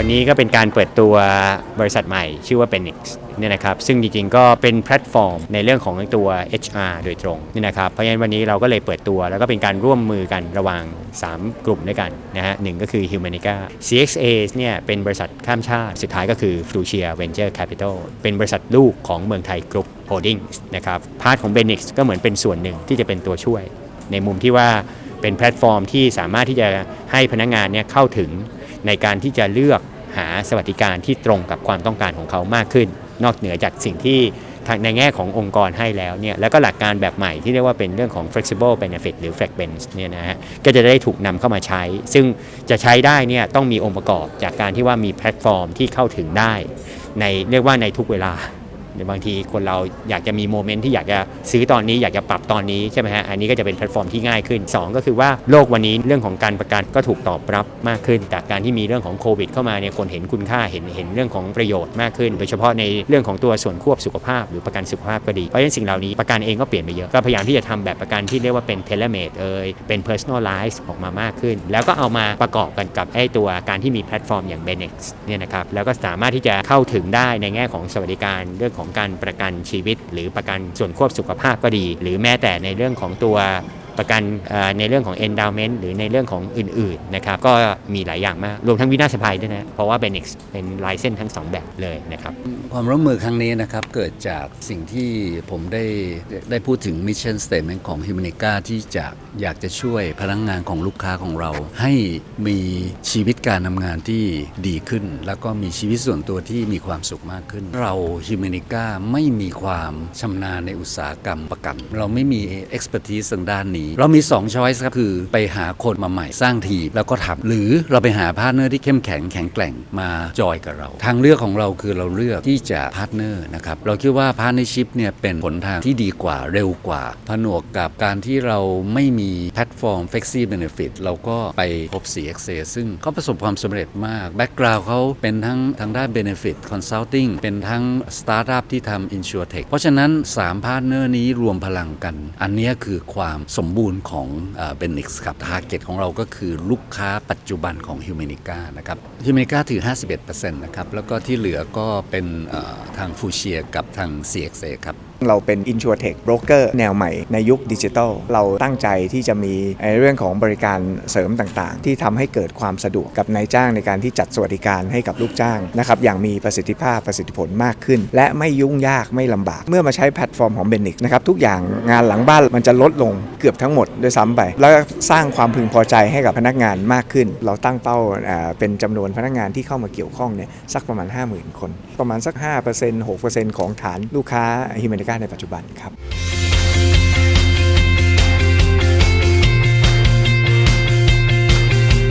วันนี้ก็เป็นการเปิดตัวบริษัทใหม่ ชื่อว่า Benix เนี่ยนะครับซึ่งจริงๆก็เป็นแพลตฟอร์มในเรื่องของตัว HR โดยตรงเนี่ยนะครับเพราะฉะนั้นวันนี้เราก็เลยเปิดตัวแล้วก็เป็นการร่วมมือกันระหว่าง 3 กลุ่มด้วยกันนะฮะหนึ่งก็คือ Humanica CXA เนี่ยเป็นบริษัทข้ามชาติ สุดท้ายก็คือ f l u c i a Venture Capital เป็นบริษัทลูกของเมืองไทยกรุ๊ปโฮลดิ้งนะครับพาร์ทของ Benix ก็เหมือนเป็นส่วนหนึ่งที่จะเป็นตัวช่วย ในมุมที่ว่าเป็นแพลตฟอร์มที่สามารถที่จะให้พนักงานเนี่ยเข้าถึง ในการที่จะเลือกหาสวัสดิการที่ตรงกับความต้องการของเขามากขึ้น นอกเหนือจากสิ่งที่ทางในแง่ขององค์กรให้แล้วเนี่ยแล้วก็หลักการแบบใหม่ที่เรียกว่าเป็นเรื่องของ flexible benefit หรือ flex bench เนี่ยนะฮะก็จะได้ถูกนำเข้ามาใช้ ซึ่งจะใช้ได้เนี่ยต้องมีองค์ประกอบจากการที่ว่ามีแพลตฟอร์มที่เข้าถึงได้ ในเรียกว่าในทุกเวลา บางทีคนเราอยากจะมีโมเมนต์ที่อยากจะซื้อตอนนี้อยากจะปรับตอนนี้ใช่ไหมฮะอันนี้ก็จะเป็นแพลตฟอร์มที่ง่ายขึ้น 2 ก็คือว่าโลกวันนี้เรื่องของการประกันก็ถูกตอบรับมากขึ้น จากการที่มีเรื่องของโควิดเข้ามาเนี่ยคนเห็นคุณค่าเห็นเห็นเรื่องของประโยชน์มากขึ้น โดยเฉพาะในเรื่องของตัวส่วนควบสุขภาพ หรือประกันสุขภาพก็ดีเพราะฉะนั้นสิ่งเหล่านี้ประกันเองก็เปลี่ยนไปเยอะก็พยายามที่จะทำแบบประกันที่เรียกว่าเป็นเทเลเมดเอยเป็น personalize ออกมามากขึ้น แล้วก็เอามาประกอบกันกับไอ้ตัวการที่มีแพลตฟอร์มอย่าง Benex เนี่ยนะครับแล้วก็สามารถที่จะเข้าถึงได้ในแง่ของสวัสดิการเรื่องของการประกันชีวิต หรือประกันส่วนควบสุขภาพก็ดี หรือแม้แต่ในเรื่องของตัว ประกันในเรื่องของ endowment หรือในเรื่องของอื่นๆนะครับก็มีหลายอย่างมาก รวมทั้งวินาศภัยด้วยนะ เพราะว่า Benex เป็นลายเส้นทั้งสองแบบเลยนะครับ ความร่วมมือครั้งนี้นะครับ เกิดจากสิ่งที่ผมได้ได้พูดถึงมิชชั่นสเต t เมนต์ของ h u m a n i c a ที่จะอยากจะช่วยพนักงงานของลูกค้าของเรา ให้มีชีวิตการทำงานที่ดีขึ้น แล้วก็มีชีวิตส่วนตัวที่มีความสุขมากขึ้น เรา h u m a n i c a ไม่มีความชำนาญในอุตสาหกรรมประกัน เราไม่มี expertise ทางด้านนี้เรามี2ช้อยส์ครับคือไปหาคนมาใหม่สร้างทีมแล้วก็ทำหรือเราไปหาพาร์ทเนอร์ที่เข้มแข็งแข็งแกร่งมาจอยกับเรา ทางเลือกของเราคือเราเลือกที่จะพาร์ทเนอร์นะครับเราคิดว่าพาร์ทเนอร์ชิพเนี่ยเป็นผลทางที่ดีกว่าเร็วกว่า ผนวกกับการที่เราไม่มีแพลตฟอร์ม Flexi Benefit เราก็ไปพบ CXA ซึ่งเขาประสบความสำเร็จมากแบ็กกราวด์เขาเป็นทั้งทางด้าน Benefit Consulting เป็นทั้งสตาร์ทอัพที่ทำ InsurTech เพราะฉะนั้น3พาร์ทเนอร์นี้รวมพลังกัน อันนี้คือความสมบูรณ์ของเบนนิกส์ครับทาร์เก็ตของเราก็คือลูกค้าปัจจุบันของฮิวแมนิก้านะครับฮิวแมนิก้าถือ 51%นะครับแล้วก็ที่เหลือก็เป็นทางฟูเชียกับทาง CXA ครับ เราเป็น InsurTech Broker แนวใหม่ในยุคดิจิทัล เราตั้งใจที่จะมีเรื่องของบริการเสริมต่างๆ ที่ทำให้เกิดความสะดวกกับนายจ้างในการที่จัดสวัสดิการให้กับลูกจ้างนะครับอย่างมีประสิทธิภาพประสิทธิผลมากขึ้น และไม่ยุ่งยากไม่ลำบาก เมื่อมาใช้แพลตฟอร์มของ b e n i x นะครับทุกอย่างงานหลังบ้านมันจะลดลงเกือบทั้งหมดด้วยซ้ำไป แล้วสร้างความพึงพอใจให้กับพนักงานมากขึ้น เราตั้งเป้าเป็นจำนวนพนักงานที่เข้ามาเกี่ยวข้องเนี่ยสักประมาณ 50,000 คน ประมาณสัก 5% 6%ของฐานลูกค้าฮิม a น i การในปัจจุบันครับ